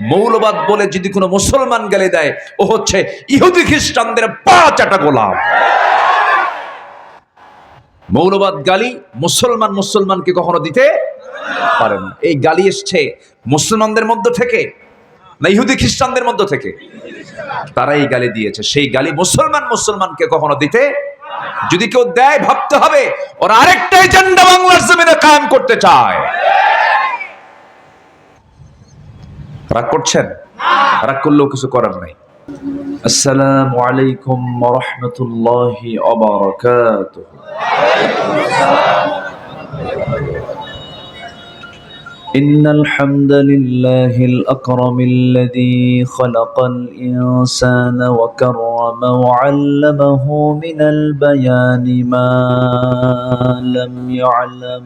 মৌলবাদ বলে যদি কোনো মুসলমান গালি দেয়, ও হচ্ছে ইহুদি খ্রিস্টানদের পা চাটা গোলাম। মৌলবাদ গালি মুসলমান মুসলমানকে কখনো দিতে পারে না। এই গালি এসছে মুসলমানদের মধ্য থেকে না ইহুদি খ্রিস্টানদের মধ্য থেকে? তারা এই গালি দিয়েছে। সেই গালি মুসলমান মুসলমানকে কখনো দিতে যদি কেউ দেয়, ভাবতে হবে, ওরা আরেকটা এজেন্ডা বাংলার জমিনে কায়েম করতে চায়। রাগ করছেন রাগ করলেও কিছু করার নাই আসসালামু আলাইকুম রহমতুল্লাহি অবরাকাতুহ إن الحمد لله الأكرم الذي خلق الإنسان وكرم وعلمه من البيان ما لم يعلم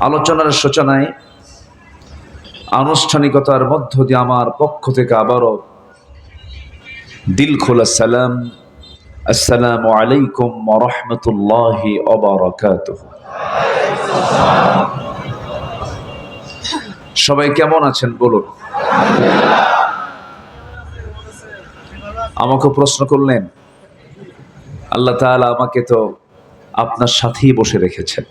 আলোচনার সূচনায় আনুষ্ঠানিকতার মধ্য দিয়ে আমার পক্ষ থেকে আবারও দিল খুল আসসালাম আসসালাম আলাইকুম রহমতুল্লাহ অবরকাত সবাই কেমন আছেন বলুন? আমাকে প্রশ্ন করলেন, আল্লাহ তাআলা আমাকে তো আপনার সাথেই বসে রেখেছেন।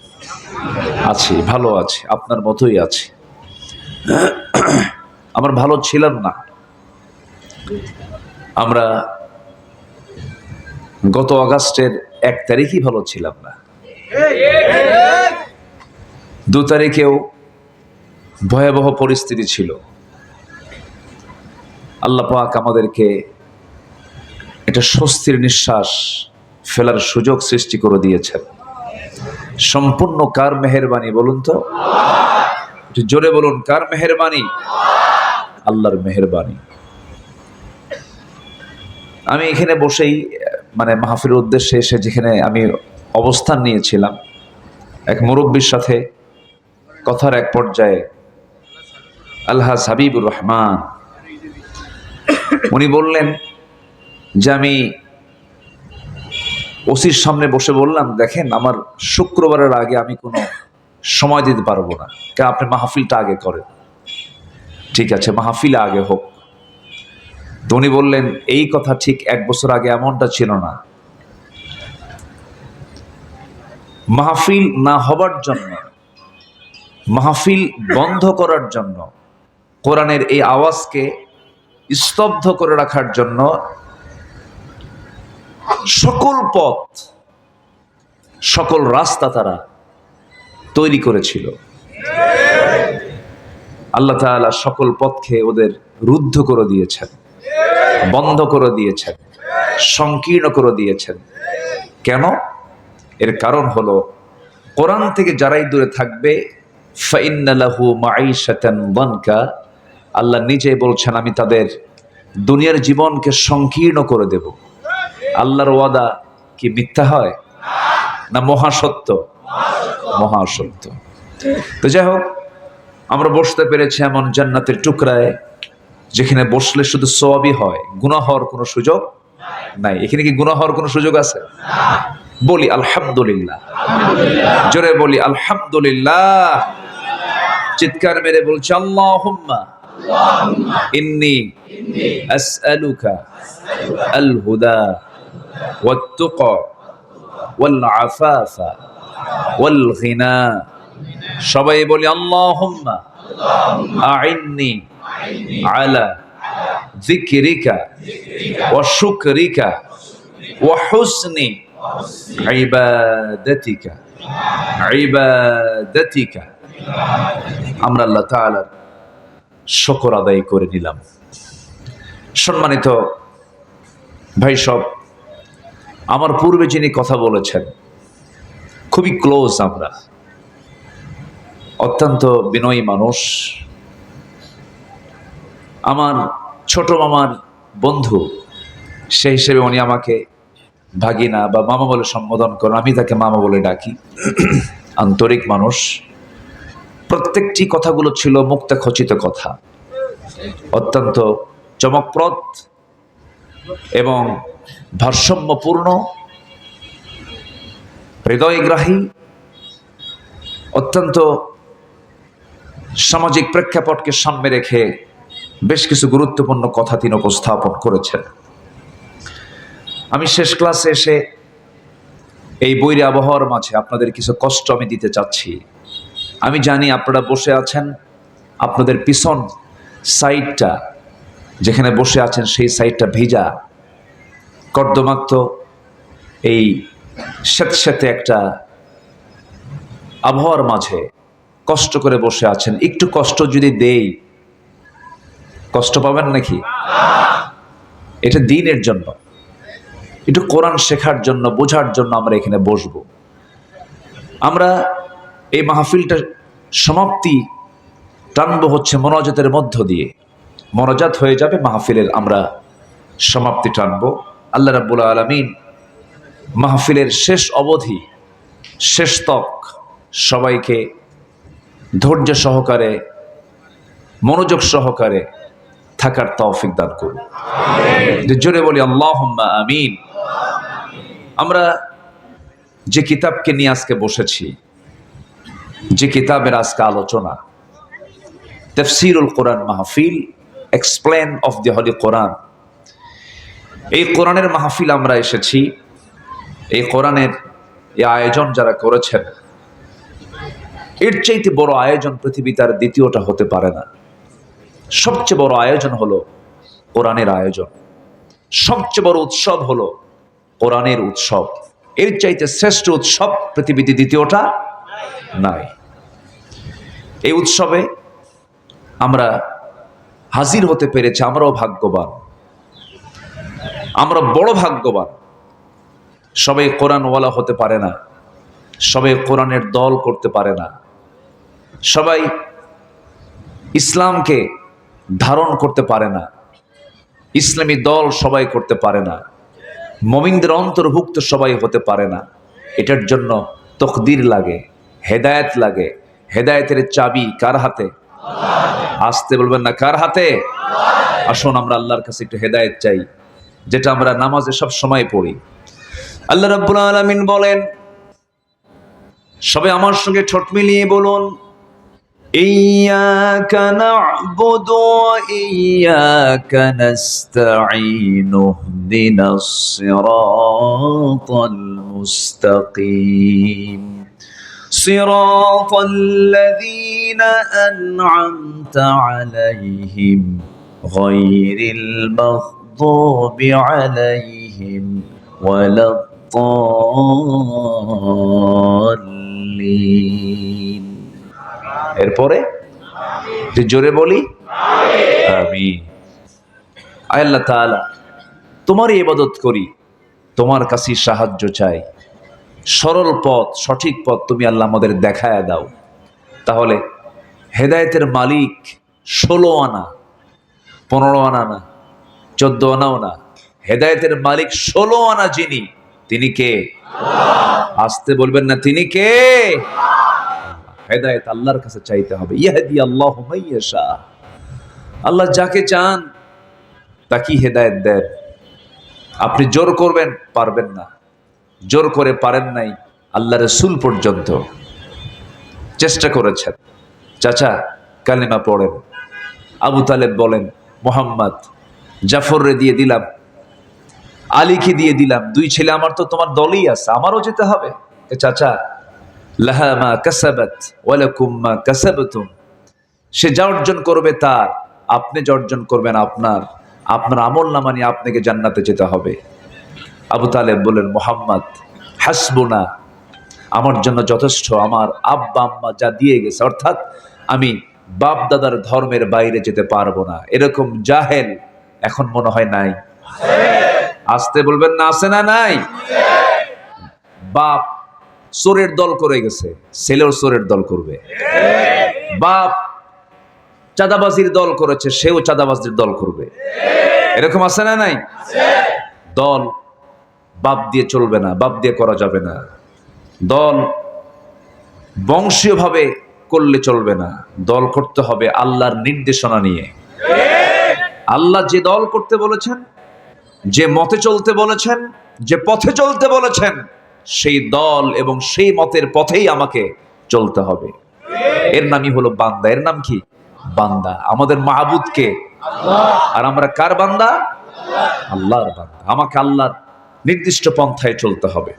আছি, ভালো আছি, আপনার মতোই আছি। আমার ভালো ছিলাম না। আমরা গত আগস্টের এক তারিখই ভালো ছিলাম না। দু তারিখেও ভয়াবহ পরিস্থিতি ছিল। আল্লাহ পাক আমাদেরকে এটা স্বস্তির নিঃশ্বাস ফেলার সুযোগ সৃষ্টি করে দিয়েছেন। সম্পূর্ণ কার মেহেরবানি বলুন তো? জোরে বলুন, কার মেহেরবানি? আল্লাহর মেহেরবানি। আমি এখানে বসেই মানে মাহফিলের উদ্দেশ্যে এসে যেখানে আমি অবস্থান নিয়েছিলাম, এক মুরব্বীর সাথে কথার এক পর্যায়ে আল্লাহ হাবিবুর রহমান। উনি বললেন যে আমি ওসির সামনে বসে বললাম, দেখেন, আমার শুক্রবারের আগে আমি কোনো সময় দিতে পারব না। কে, আপনি মাহফিলটা আগে করেন। ঠিক আছে, মাহফিল আগে হোক। তো উনি বললেন, এই কথা ঠিক এক বছর আগে এমনটা ছিল না। মাহফিল না হবার জন্য, মাহফিল বন্ধ করার জন্য, কোরআনের এই আওয়াজকে স্তব্ধ করে রাখার জন্য সকল পথ, সকল রাস্তা তারা তৈরি করেছিল। আল্লাহ তাআলা সকল পথকে ওদের রুদ্ধ করে দিয়েছেন, বন্ধ করে দিয়েছেন, সংকীর্ণ করে দিয়েছেন। কেন? এর কারণ হলো, কোরআন থেকে যারাই দূরে থাকবে আল্লাহ নিজে বলছেন, আমি তাদের দুনিয়ার জীবনকে সংকীর্ণ করে দেব। আল্লাহর ওয়াদা কি মিথ্যা হয় না মহাসত্য? মহাসত্য। তো যাই হোক, আমরা বসতে পেরেছি এমন জান্নাতের টুকরায়, যেখানে বসলে শুধু সবই হয়, গুনাহ হওয়ার কোনো সুযোগ নাই। এখানে কি গুনাহ হওয়ার কোনো সুযোগ আছে? বলি আলহামদুলিল্লাহ। জোরে বলি আলহামদুলিল্লাহ। চিৎকার মেরে বলছে, আল্লাহুম্মা ইন্নি আসআলুকা আল হুদা আফাফা ওয়াল গিনা সবাই বলি, আল্লাহুম্মা আইন্নি আলা যিকরিকা ওয়া শুকরিকা ওয়া হুসনি ইবাদাতিকা ইবাদাতিকা। আমরা আল্লাহ তাআলার শুকর আদায় করে নিলাম। সম্মানিত ভাই সব আমার পূর্বে যিনি কথা বলেছেন, খুবই ক্লোজ আমরা। অত্যন্ত বিনয়ী মানুষ। আমার ছোট মামার বন্ধু, সেই হিসেবে উনি আমাকে ভাগিনা বা মামা বলে সম্বোধন করেন। আমি তাকে মামা বলে ডাকি। আন্তরিক মানুষ। প্রত্যেকটি কথাগুলো ছিল মুক্ত খচিত কথা। অত্যন্ত চমকপ্রদ এবং ভারসাম্যপূর্ণ, হৃদয়গ্রাহী, অত্যন্ত সামাজিক প্রেক্ষাপটকে সামনে রেখে বেশ কিছু গুরুত্বপূর্ণ কথা তিনি উপস্থাপন করেছেন। আমি শেষ ক্লাসে এসে এই বৈরী আবহাওয়ার মাঝে আপনাদের কিছু কষ্ট আমি দিতে চাচ্ছি। আমি জানি আপনারা বসে আছেন, আপনাদের পিছন সাইডটা যেখানে বসে আছেন সেই সাইডটা ভিজা। কর্দমাক্ত এই স্যাঁতস্যাঁতে একটা আবহাওয়ার মাঝে কষ্ট করে বসে আছেন। একটু কষ্ট যদি দেই, কষ্ট পাবেন নাকি? এটা দিনের জন্য। একটু কোরআন শেখার জন্য, বোঝার জন্য আমরা এখানে বসব। আমরা এই মাহফিলটা সমাপ্তি টানব হচ্ছে মনোজাতের মধ্য দিয়ে। মনোজাত হয়ে যাবে মাহফিলের আমরা সমাপ্তি টানব। আল্লাহ রাব্বুল আলমিন মাহফিলের শেষ অবধি শেষ তক সবাইকে ধৈর্য সহকারে মনোযোগ সহকারে থাকার তৌফিক দান করুন। যে জোরে বলি আল্লাহ আমিন। আমরা যে কিতাবকে নিয়ে আজকে বসেছি যে কিতাবের আজকে আলোচনা তফসিরুল কোরআন মাহফিল এক্সপ্লেন অফ দি হলি কোরআন এই কোরআনের মাহফিল আমরা এসেছি। এই কোরআনের এই আয়োজন যারা করেছেন, এর চাইতে বড় আয়োজন পৃথিবীতে আর দ্বিতীয়টা হতে পারে না। সবচেয়ে বড় আয়োজন হলো কোরআনের আয়োজন। সবচেয়ে বড় উৎসব হলো কোরআনের উৎসব। এর চাইতে শ্রেষ্ঠ উৎসব পৃথিবীতে দ্বিতীয়টা নাই। এই উৎসবে আমরা হাজির হতে পেরেছি, আমরাও ভাগ্যবান। আমরা বড় ভাগ্যবান। সবাই কোরআনওয়ালা হতে পারে না। সবাই কোরআনের দল করতে পারে না। সবাই ইসলামকে ধারণ করতে পারে না। ইসলামী দল সবাই করতে পারে না। মমিনদের অন্তর্ভুক্ত সবাই হতে পারে না। এটার জন্য তকদির লাগে, হেদায়েত লাগে। হেদায়েতের চাবি কার হাতে? আসতে বলবেন না, কার হাতে? আসুন, আমরা আল্লাহর কাছে একটু হেদায়েত চাই। যেটা আমরা নামাজে সব সময় পড়ি আল্লাহ রাব্বুল আলামিন বলেন সবাই আমার সঙ্গে ঠোঁট মিলিয়ে বলুন إياك نعبد وإياك نستعين اهدنا الصراط المستقيم صراط الذين أنعمت عليهم غير المغضوب عليهم ولا الضالين এরপরে যে জোরে বলি আমি আল্লাহ তাআলা তোমারই ইবাদত করি তোমার কাছে সাহায্য চাই সরল পথ সঠিক পথ তুমি আল্লাহ আমাদের দেখায় দাও তাহলে হেদায়েতের মালিক ষোলো আনা পনেরো আনা না চোদ্দ আনাও না হেদায়েতের মালিক ষোলো আনা যিনি, তিনি কে? আসতে বলবেন না, তিনি কে? হেদায়েত আল্লাহর কাছে চাইতে হবে। ইয়াহদি আল্লাহ আল্লাহ যাকে চান, তাকেই হেদায়েত দেন। আপনি জোর করবেন, পারবেন না। জোর করে পারেন নাই আল্লাহ রসুল পর্যন্ত। চেষ্টা করেছেন। চাচা, কালিমা পড়েন। আবু তালেব বলেন, মোহাম্মদ জাফররে দিয়ে দিলাম, আলীকে দিয়ে দিলাম, দুই ছেলে আমার তো তোমার দলই আছে, আমারও যেতে হবে। চাচা, লাহা মা কাসাবাত, ওয়ালাকুম সে যা অর্জন করবে তার, আপনি যা অর্জন করবেন আপনার আপনার আমল নামা নিয়ে আপনাকে জান্নাতে যেতে হবে। আবু তালেব বলেন মোহাম্মদ, হাসবুনা, আমার জন্য যথেষ্ট, আমার আব্বা আম্মা যা দিয়ে গেছে, অর্থাৎ আমি বাপ দাদার ধর্মের বাইরে যেতে পারব না। এরকম জাহেল এখন মনে হয় নাই। আসতে বলবেন না, আছে না নাই? বাপ চোরের দল করে গেছে, ছেলেও চোরের দল করবে। বাপ চাঁদাবাজির দল করেছে, সেও চাঁদাবাজির দল করবে। এরকম আছে না নাই? দল বাপ দিয়ে চলবে না, বাপ দিয়ে করা যাবে না। দল বংশীয়ভাবে করলে চলবে না। দল করতে হবে আল্লাহর নির্দেশনা নিয়ে। আল্লাহ যে দল করতে বলেছেন, যে মতে চলতে বলেছেন, যে পথে চলতে বলেছেন, সেই দল এবং সেই মতের পথেই আমাকে চলতে হবে। এর নামই হলো বান্দা। এর নাম কি? বান্দা। আমাদের মাহবুদকে? আর আমরা কার বান্দা? আল্লাহর বান্দা। আমাকে আল্লাহর নির্দিষ্ট পন্থায় চলতে হবে।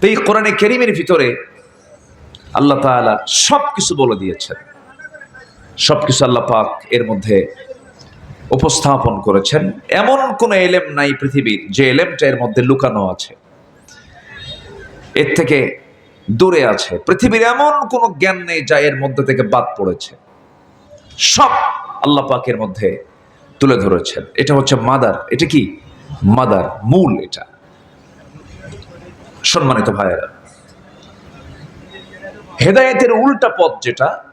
তো এই কোরআনে কেরিমের ভিতরে আল্লাহ তাআলা সব কিছু বলে দিয়েছেন। সব কিছু আল্লাহ পাক এর মধ্যে উপস্থাপন করেছেন। এমন কোন এলেম নাই পৃথিবীর, যে এলেমটা এর মধ্যে লুকানো আছে। এর থেকে দূরে আছে। পৃথিবীর এমন কোন জ্ঞান নেই যা এর মধ্যে থেকে বাদ পড়েছে। সব আল্লাহ পাকের মধ্যে তুলে ধরেছেন। এটা হচ্ছে মাদার। এটা কি? মাদার, মূল এটা। সম্মানিত ভাইয়েরা, হেদায়েতের উল্টা পথ যেটা,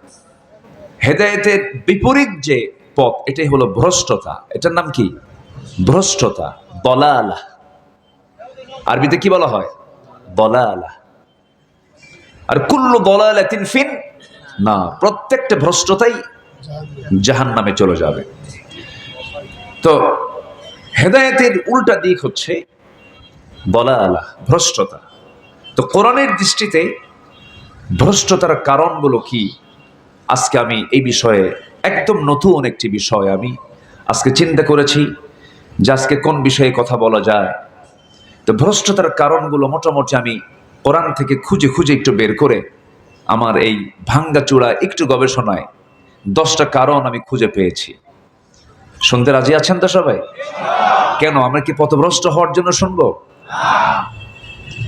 হেদায়েতের বিপরীত যে পথ, এটাই হলো ভ্রষ্টতা। এটার নাম কি? ভ্রষ্টতা বলালা আরবিতে কি বলা হয়? বলালা আর কুল্লু বলালা তিন ফিন, না, প্রত্যেকটা ভ্রষ্টতাই জাহান নামে চলে যাবে। তো হেদায়েতের উল্টা দিক হচ্ছে বলা আলা ভ্রষ্টতা। তো কোরআনের দৃষ্টিতে ভ্রষ্টতার কারণগুলো কি? আজকে আমি এই বিষয়ে একদম নতুন একটি বিষয় আমি আজকে চিন্তা করেছি যে আজকে কোন বিষয়ে কথা বলা যায়। তো ভ্রষ্টতার কারণগুলো মোটামুটি আমি কোরআন থেকে খুঁজে খুঁজে একটু বের করে আমার এই ভাঙ্গা চূড়া একটু গবেষণায় দশটা কারণ আমি খুঁজে পেয়েছি। শুনতে রাজি আছেন তো সবাই? কেন, আমরা কি পথভ্রষ্ট হওয়ার জন্য শুনব?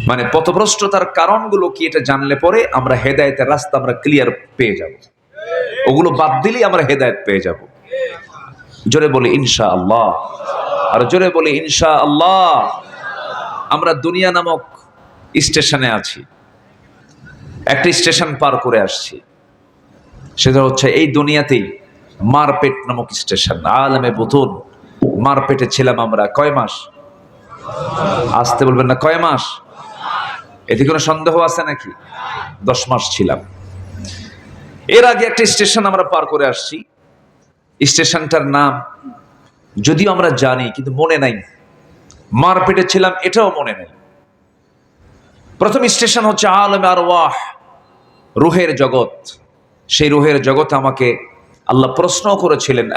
মানে পথভ্রষ্টতার কারণগুলো কি এটা জানলে পরে আমরা হেদায়েতের রাস্তা আমরা ক্লিয়ার পেয়ে যাব। ওগুলো বাদ দিলেই আমরা হেদায়েত পেয়ে যাব। জোরে বলি ইনশা আল্লাহ আর জোরে বলি ইনশা আল্লাহ আমরা দুনিয়া নামক স্টেশনে আছি। একটা স্টেশন পার করে আসছি। সেটা হচ্ছে এই দুনিয়াতেই মারপেট নামক স্টেশন, আলমে বুতুন। মারপেটে ছিলাম আমরা কয় মাস? আসতে বলবেন না, কয় মাস? এতে কোনো সন্দেহ আছে নাকি? দশ মাস ছিলাম। এর আগে একটা স্টেশন আমরা পার করে আসছি। স্টেশনটার নাম যদিও আমরা জানি, কিন্তু মনে নাই। মারপেটে ছিলাম, এটাও মনে নেই। প্রথম স্টেশন হচ্ছে আলমে আর ওয়াহ, রুহের জগৎ। সেই রুহের জগৎ আমাকে আল্লাহ প্রশ্ন করেছিলেন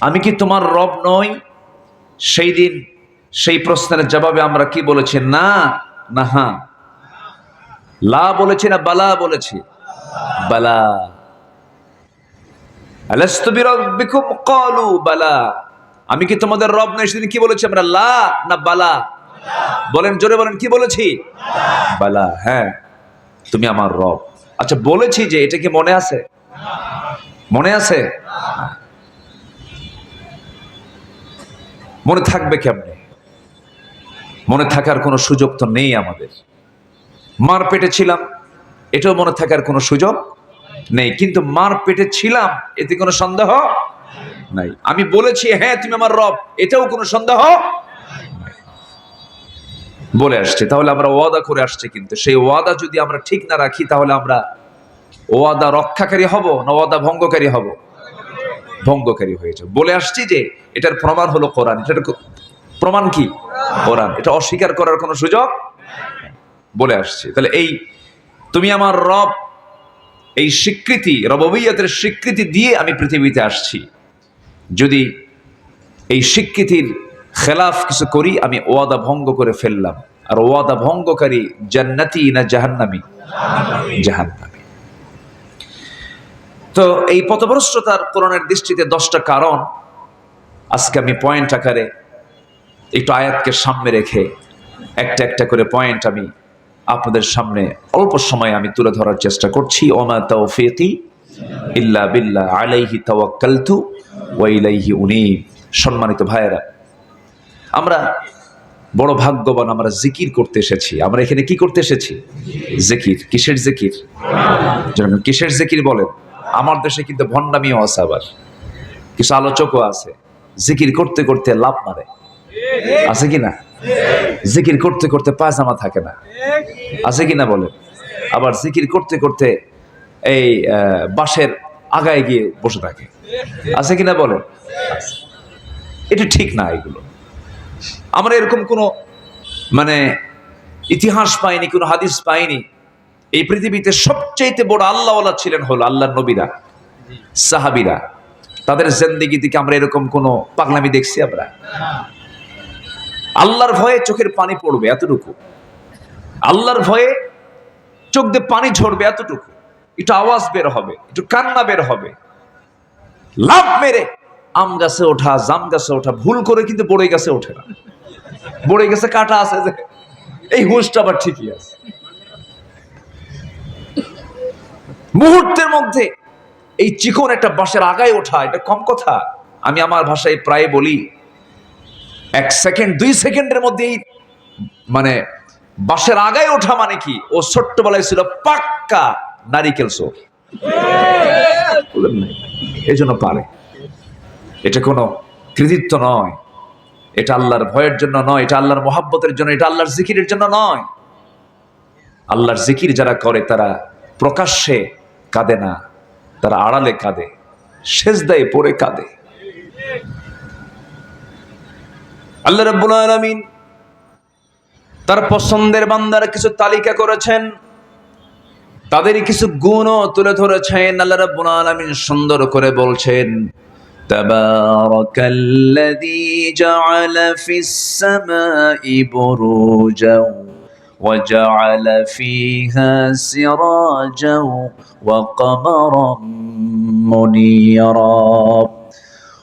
আমি কি তোমার রব নই? সেই দিন সেই প্রশ্নের জবাবে আমরা কি বলেছি, না না হ্যাঁ। লা বলেছি না বালা বলেছি? বালা। বালা। আমি কি তোমাদের রব নই, সেদিন কি বলেছি আমরা? লা না বালা? বলেন, জোরে বলেন, কি বলেছি? বালা হ্যাঁ তুমি আমার রব। আচ্ছা বলেছি যে, এটা কি মনে আছে? মনে আছে? মনে থাকবে কেমনে? মনে থাকার কোনো সুযোগ তো নেই আমাদের। মার পেটে ছিলাম। এটাও মনে থাকার কোনো সুযোগ নেই। কিন্তু মার পেটে ছিলাম, এতে কোনো সন্দেহ নাই। আমি বলেছি হ্যাঁ তুমি আমার রব, এটাও কোনো সন্দেহ বলে আসছে, তাহলে আমরা ওয়াদা করে আসছে কিন্তু। সেই ওয়াদা যদি আমরা ঠিক না রাখি, তাহলে আমরা ওয়াদা রক্ষাকারী হব না ওয়াদা ভঙ্গকারী হব? ভঙ্গকারী হয়েছে বলে আসছি যে, এটার প্রমাণ হলো কোরআন। এটার প্রমাণ কি? কোরআন। এটা অস্বীকার করার কোনো সুযোগ বলে আসছে। তাহলে এই তুমি আমার রব, এই স্বীকৃতি, রববিয়তের স্বীকৃতি দিয়ে আমি পৃথিবীতে আসছি। যদি এই স্বীকৃতির খেলাফ কিছু করি, আমি ওয়াদা ভঙ্গ করে ফেললাম। আর ওয়াদা ভঙ্গকারী জান্নাতি না জাহান্নামি? জাহান্নামি। তো এই পথভ্রষ্টতার কোরআনের দৃষ্টিতে দশটা কারণ। আজকে আমি পয়েন্ট আকারে একটু আয়াতকে সামনে রেখে একটা একটা করে পয়েন্ট আমি আপনাদের সামনে অল্প সময় আমি তুলে ধরার চেষ্টা করছি। ওমা তৌফিকি ইল্লা বিল্লাহ আলাইহি তাওয়াক্কালতু ওয়া ইলাইহি উনীব। সম্মানিত ভাইয়েরা, আমরা বড় ভাগ্যবান আমরা জিকির করতে এসেছি। আমরা এখানে কি করতে এসেছি? জিকির। কিসের জিকির? কিসের জিকির বলেন? আমার দেশে কিন্তু ভণ্ডামিও আছে আবার। কিছু আলোচকও আছে। জিকির করতে করতে লাভ মারে। আছে কি না? জিকির করতে করতে পায়জামা থাকে না। আছে কি না বলেন? আবার জিকির করতে করতে এই বাঁশের আগায় গিয়ে বসে থাকে। আছে কি না বলেন? এটা ঠিক না এগুলো। আমরা এরকম কোনো মানে ইতিহাস পাইনি, কোনো হাদিস পাইনি। এই পৃথিবীতে সবচাইতে বড় আল্লাহওয়ালা ছিলেন হলো আল্লাহর নবীরা, সাহাবিরা। তাদের জেন্দিগি থেকে আমরা এরকম কোনো পাগলামি দেখছি আমরা? আল্লাহর ভয়ে চোখের পানি পড়বে এতটুকু। আল্লাহর ভয়ে চোখ দিয়ে পানি ঝরবে এতটুকু। একটু আওয়াজ বের হবে, একটু কান্না বের হবে। লাভ মেরে আম গাছে ওঠা, জাম গাছে ওঠা, ভুল করে কিন্তু বড়ই গাছে ওঠে না। বড়ই গাছে কাটা আছে যে, এই হুঁশটা আবার ঠিকই আছে। মুহূর্তের মধ্যে এই চিকন একটা বাঁশের আগায় ওঠা, এটা কম কথা। আমি আমার ভাষায় প্রায় বলি এক সেকেন্ড, দুই সেকেন্ডের মধ্যেই মানে বাসের আগায় ওঠা মানে কি? ও ছোট্টবেলায় ছিল পাক্কা নারিকেল এই জন্য পারে। এটা কোনো কৃতিত্ব নয়। এটা আল্লাহর ভয়ের জন্য নয়। এটা আল্লাহর মহাব্বতের জন্য, এটা আল্লাহর জিকিরের জন্য নয়। আল্লাহর জিকির যারা করে, তারা প্রকাশ্যে কাঁদে না। তারা আড়ালে কাঁদে, সেজদায় পড়ে কাঁদে। আল্লাহ রব্বুল আলমিন তার পছন্দের বান্দার কিছু তালিকা করেছেন। তাদের কিছু গুণও তুলে ধরেছেন। আল্লাহ রব্বুল আলমিন সুন্দর করে বলছেন تبارك الذي جعل في السماء بروجا وجعل فيها سراجا وقمرا منيرا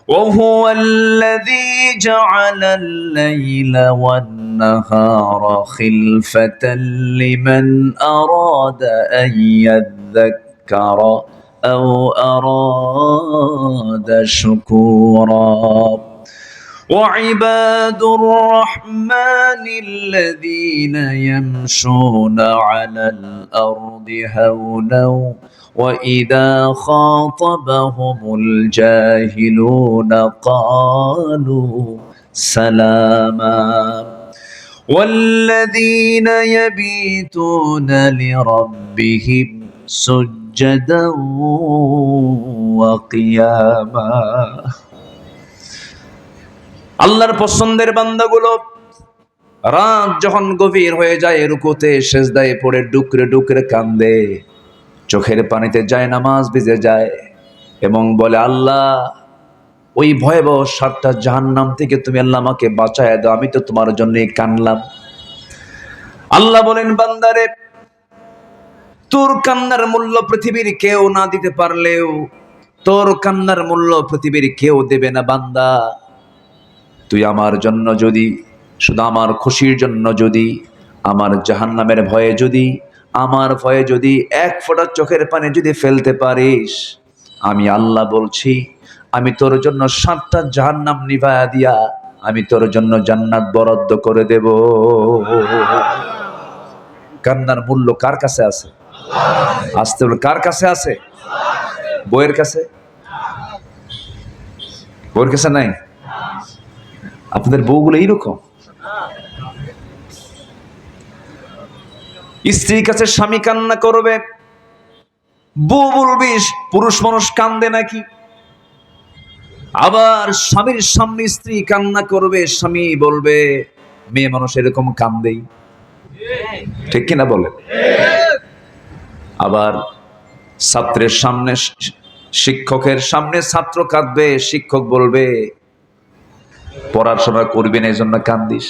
وهو الذي جعل الليل والنهار خلفة لمن أراد أن يذكر أو أراد شكورا. وعباد الرحمن الذين يمشون على الأرض هونا وإذا خاطبهم الجاهلون قالوا سلاما والذين يبيتون لربهم سجدا وقياما আল্লাহর পছন্দের বান্দাগুলো রাত যখন গভীর হয়ে যায় রুকুতে সেজদায় পড়ে ডুকরে ডুকরে কান্দে চোখের পানিতে যায়, নামাজ ভিজে যায় এবং বলে, আল্লাহ, ওই ভয়াবহ সাতটা জাহান্নাম থেকে তুমি আল্লাহ আমাকে বাঁচায় দাও, আমি তো তোমার জন্য কানলাম আল্লাহ বলেন, বান্দারে, তোর কান্নার মূল্য পৃথিবীর কেউ না দিতে পারলেও তোর কান্নার মূল্য পৃথিবীর কেউ দেবে না, বান্দা। তুই আমার জন্য যদি, শুধু আমার খুশির জন্য যদি, আমার জাহান্নামের ভয়ে যদি আমার ভয়ে যদি এক ফোঁটা চোখের পানি যদি ফেলতে পারিস, আমি আল্লাহ বলছি, আমি তোর জন্য সাতটা জাহান্নাম নিভায়া দিয়া আমি তোর জন্য জান্নাত বরাদ্দ করে দেব। কান্নার মূল্য কার কাছে আছে? আসতে বলে কার কাছে আছে? বইয়ের কাছে? বইয়ের কাছে নাই? আপনাদের বউগুলো এইরকম? স্ত্রীর কাছে স্বামী কান্না করবে। বউ বলবি পুরুষ মানুষ কান্দে নাকি? আবার স্বামীর সামনে স্ত্রী কান্না করবে, স্বামী বলবে, মেয়ে মানুষ এরকম কান্দেই। ঠিক কিনা বলে আবার ছাত্রের সামনে শিক্ষকের সামনে ছাত্র কাঁদবে, শিক্ষক বলবে, পড়াশোনা করবি না এই জন্য কান্দিস।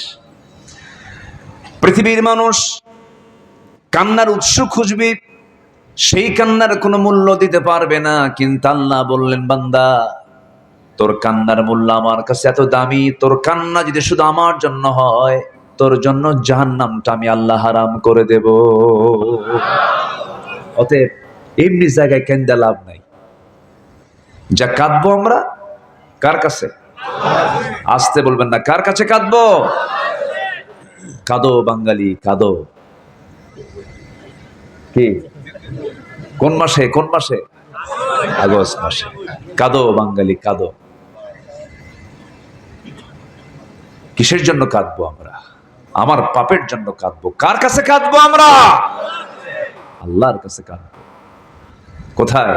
পৃথিবীর মানুষ কান্নার উৎস খুঁজবি, সেই কান্নার কোনো মূল্য দিতে পারবে না। কিন্তু আল্লাহ বললেন, বান্দা, তোর কান্নার মূল্য আমার কাছে এত দামি, তোর কান্না যদি শুধু আমার জন্য হয়, তোর জন্য জাহান্নামটা আমি আল্লাহ হারাম করে দেব। অতএব এমনি জায়গায় কেন্দা লাভ নাই। যা কাঁদবো আমরা, কার কাছে? আসতে বলবেন না, কার কাছে কাঁদবো? কাঁদো বাঙালি, কাঁদো। কি? কোন মাসে কোন মাসে? আগস্ট মাসে। কাঁদো বাঙালি, কাঁদো। কিসের জন্য কাঁদবো আমরা? আমার পাপের জন্য কাঁদবো। কার কাছে কাঁদবো আমরা? আল্লাহর কাছে কাঁদবো। কোথায়?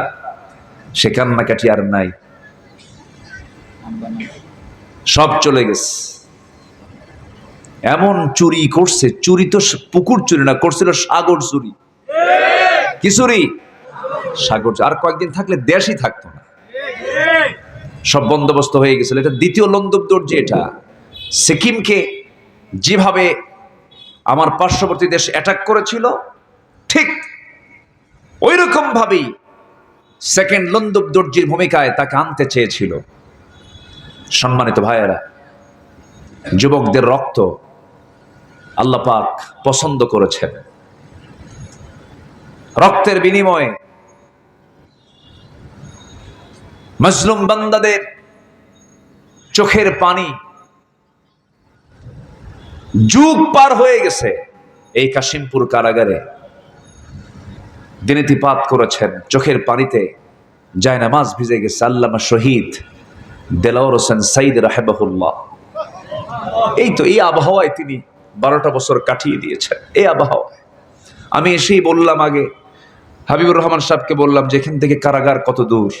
সে কান্নাকাটি আর নাই। সব চলে গেছে। এমন চুরি করছে, চুরি তো পুকুর চুরি না, করছিল সাগর চুরি। কি চুরি সাগর আর কয়েকদিন থাকলে দেশই থাকতো না। সব বন্দোবস্ত হয়ে গেছিল। এটা দ্বিতীয় লন্দব দর্জি এটা। সিকিমকে যেভাবে আমার পার্শ্ববর্তী দেশ অ্যাটাক করেছিল, ঠিক ওই রকম ভাবেই সেকেন্ড দর্জির ভূমিকায় তাকে আনতে চেয়েছিল। সম্মানিত ভাইয়েরা, যুবকদের রক্ত আল্লাপাক পছন্দ করেছেন। রক্তের বিনিময়ে। মজলুম বান্দাদের চোখের পানি যুগ পার হয়ে গেছে এই কাশিমপুর কারাগারে। দিনীতিপাত করেছেন, চোখের পানিতে যায় নামাজ ভিজে গেছে আল্লামা শহীদ দেলাওয়ার হোসেন সাইদ রাহেবাহুল্লাহ এই তো এই আবহাওয়ায় তিনি বারোটা বছর কাটিয়ে দিয়েছেন, এই আবহাওয়ায়। আমি এসেই বললাম আগে হাবিবুর রহমান সাহেবকে বললাম যে এখান থেকে কারাগার কত দূর?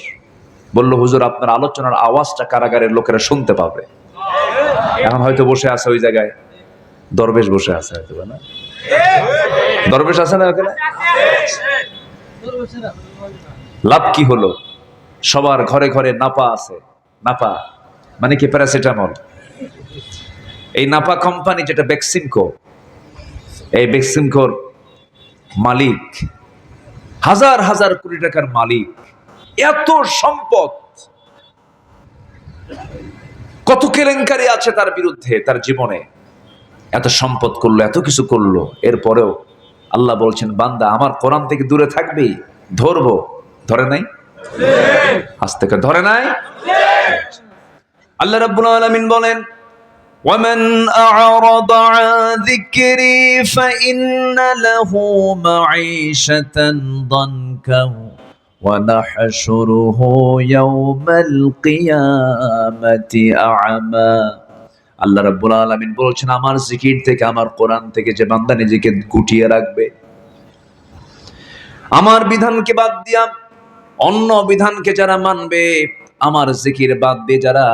বলল, হুজুর, আপনার আলোচনার আওয়াজটা কারাগারের লোকেরা শুনতে পাবে। এখন হয়তো বসে আছে ওই জায়গায়। দরবেশ বসে আছে হয়তো না? দরবেশ আছে না লাভ কি হলো? সবার ঘরে ঘরে নাপা আছে। নাপা? মানে কি প্যারাসিটামল? এই নাপা কোম্পানি যেটা বেক্সিমকো এই বেক্সিমকোর মালিক হাজার হাজার কোটি টাকার মালিক। এত সম্পদ। কত কেলেঙ্কারি আছে তার বিরুদ্ধে, তার জীবনে। এত সম্পদ করল, এত কিছু করল। এরপরেও আল্লাহ বলছেন, বান্দা, আমার কোরআন থেকে দূরে থাকবি, ধরবো। ধরে নাই? আজ থেকে ধরে নাই? আল্লাহ রাব্বুল আলামিন বলেন ومن أعرض عن ذكري فإن له معيشة ضنكا ونحشره يوم القيامة أعمى আল্লাহ রাব্বুল আলামিন বলছেন আমার জিকির থেকে আমার কোরআন থেকে যে বান্দা নিজেকে গুটিয়ে রাখবে আমার বিধানকে বাদ দিয়া অন্য বিধানকে যারা মানবে আমার জিকির বাদ দিয়ে যারা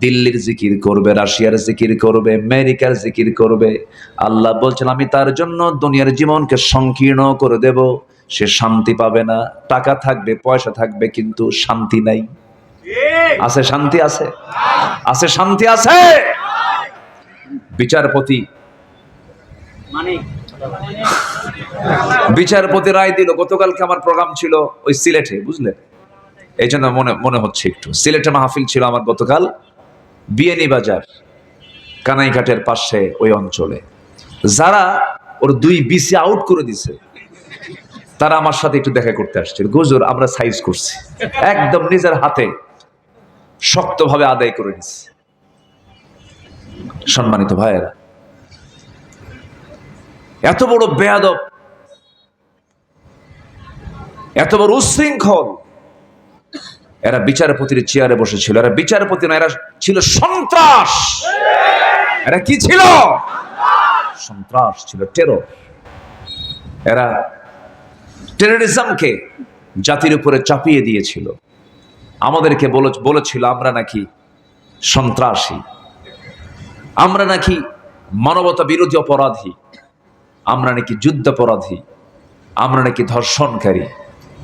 দিল্লির জিকির করবে রাশিয়ার জিকির করবে আমেরিকার জিকির করবে। আল্লাহ বলছেন আমি তার জন্য দুনিয়ার জীবনকে সংকীর্ণ করে দেব। সে শান্তি পাবে না। টাকা থাকবে পয়সা থাকবে কিন্তু শান্তি নাই। আছে শান্তি আছে? আছে শান্তি আছে? বিচারপতি। বিচারপতি রায় দিল গতকালকে আমার প্রোগ্রাম ছিল ওই সিলেটে বুঝলেন? এই জন্য মনে মনে হচ্ছে একটু। সিলেটে মাহফিল ছিল আমার গতকাল। বিয়ানি বাজার, কানাইঘাটের পাশে ওই অঞ্চলে। যারা ওর দুই বিসি আউট করে দিছে, তারা আমার সাথে একটু দেখা করতে আসছিল। গুজুর আমরা সাইজ করছি। একদম নিজের হাতে শক্তভাবে আদায় করে নিছি। সম্মানিত ভাইয়েরা, এত বড় বেয়াদব, এত বড় উশৃঙ্খল এরা বিচারপতির চেয়ারে বসেছিল। এরা বিচারপতি না, এরা ছিল সন্ত্রাস। এরা কি ছিল? সন্ত্রাস ছিল টেরো এরা টেরোরিজমকে জাতির উপরে চাপিয়ে দিয়েছিল। আমাদেরকে বলে- বলেছিল, আমরা নাকি সন্ত্রাসী। আমরা নাকি মানবতা বিরোধী অপরাধী। আমরা নাকি যুদ্ধাপরাধী আমরা নাকি ধর্ষণকারী।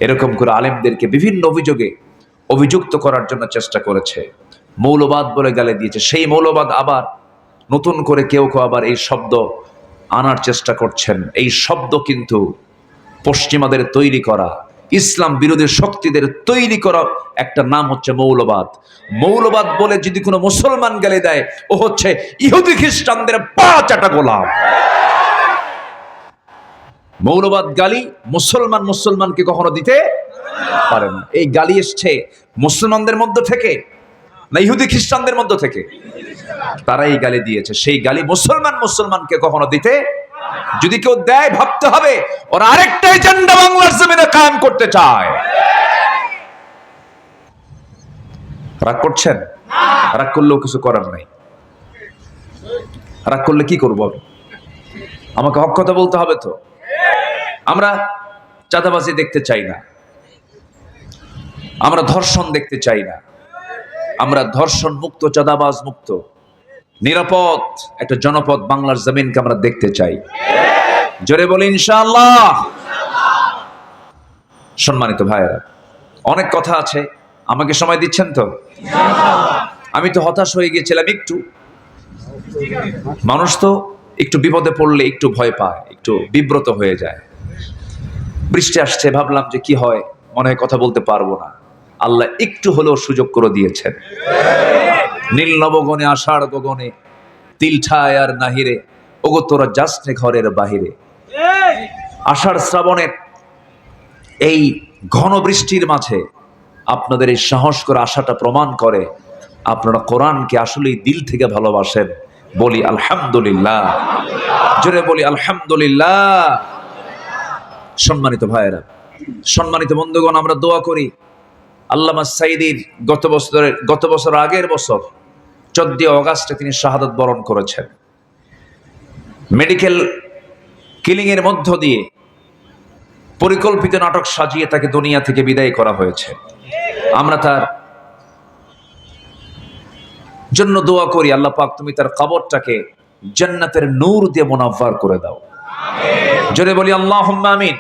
এরকম করে আলেমদেরকে বিভিন্ন অভিযোগে অভিযুক্ত করার জন্য চেষ্টা করেছে। মৌলবাদ বলে গালে দিয়েছে। সেই মৌলবাদ আবার নতুন করে কেউ কেউ আবার এই শব্দ আনার চেষ্টা করছেন। এই শব্দ কিন্তু পশ্চিমাদের তৈরি করা, ইসলাম বিরোধী শক্তিদের তৈরি করা একটা নাম হচ্ছে মৌলবাদ। মৌলবাদ বলে যদি কোনো মুসলমান গালি দেয়, ও হচ্ছে ইহুদি খ্রিস্টানদের পা চাটা গোলাম। মৌলবাদ গালি মুসলমান মুসলমানকে কখনো দিতে পারে না এই গালি এসছে মুসলমানদের মধ্য থেকে না ইহুদি খ্রিস্টানদের মধ্য থেকে? তারা এই গালি দিয়েছে। সেই গালি মুসলমান মুসলমানকে কখনো দিতে যদি কেউ দেয়, ভাবতে হবে ওরা আরেকটা এজেন্ডা বাংলার জমিনে কায়েম করতে চায়। রাগ করছেন? রাগ করলেও কিছু করার নাই। রাগ করলে কি করব আমি? আমাকে হক কথা বলতে হবে তো? আমরা চাঁদাবাজি দেখতে চাই না। আমরা ধর্ষণ দেখতে চাই না। আমরা ধর্ষণ মুক্ত, চাঁদাবাজ মুক্ত। নিরাপদ একটা জনপদ বাংলার জমিনকে আমরা দেখতে চাই। জোরে বলি ইনশাআল্লাহ। সম্মানিত ভাইয়েরা, অনেক কথা আছে। আমাকে সময় দিচ্ছেন তো? আমি তো হতাশ হয়ে গিয়েছিলাম একটু। মানুষ তো একটু বিপদে পড়লে একটু ভয় পায়, একটু বিব্রত হয়ে যায়। বৃষ্টি আসছে, ভাবলাম যে কি হয়, মনে হয় কথা বলতে পারব না। আল্লাহ একটু হলেও সুযোগ করে দিয়েছেন। নীল নবগণে, আষাঢ় গগনে তিলঠায় আর নাহিরে, ওগো তোরা যাসনে ঘরের বাহিরে। আষাঢ় শ্রাবণের এই ঘন বৃষ্টির মাঝে আপনাদের এই সাহস করে আশাটা প্রমাণ করে, আপনারা কোরআনকে আসলেই দিল থেকে ভালোবাসেন। বলি আলহামদুলিল্লাহ। জোরে বলি আলহামদুলিল্লাহ। সম্মানিত ভাইয়েরা, সম্মানিত বন্ধুগণ, আমরা দোয়া করি আল্লামা সাইদির গত বছরের, গত বছর আগের বছর চোদ্দই অগাস্টে তিনি শাহাদত বরণ করেছেন। মেডিকেল কিলিং এর মধ্য দিয়ে পরিকল্পিত নাটক সাজিয়ে তাকে দুনিয়া থেকে বিদায় করা হয়েছে। আমরা তার জন্য দোয়া করি, আল্লাহ পাক তুমি তার কবরটাকে জান্নাতের নূর দিয়ে মোনাফার করে দাও। জোরে বলি আল্লাহ আমিন।